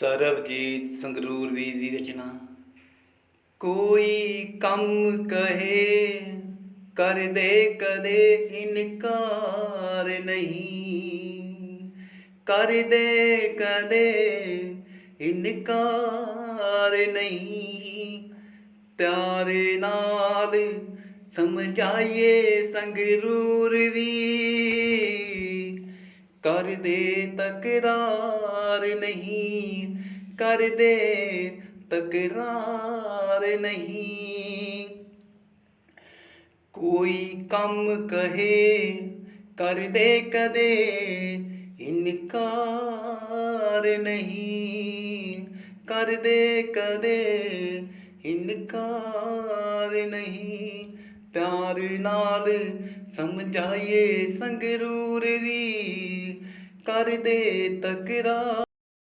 ਸਰਬਜੀਤ ਸੰਗਰੂਰ ਵੀ ਦੀ ਰਚਨਾ। ਕੋਈ ਕੰਮ ਕਹੇ, ਕਰਦੇ ਕਦੇ ਇਨਕਾਰ ਨਹੀਂ। ਕਰਦੇ ਕਦੇ ਇਨਕਾਰ ਨਹੀਂ। ਪਿਆਰੇ ਨਾਲ ਸਮਝਾਈਏ ਸੰਗਰੂਰ ਦੀ ਕਰਦੇ ਤਕਰਾਰ ਨਹੀਂ ਕਰਦੇ ਤਕਰਾਰ ਨਹੀਂ। ਕੋਈ ਕੰਮ ਕਹੇ ਕਰਦੇ ਕਦੇ ਇਨਕਾਰ ਨਹੀਂ। ਕਰਦੇ ਕਦੇ ਇਨਕਾਰ ਨਹੀਂ। ਪਿਆਰ ਨਾਲ ਸਮਝਾਈਏ ਸੰਗਰੂਰ ਦੀ ਕਰਦੇ ਤਕਰਾਰ।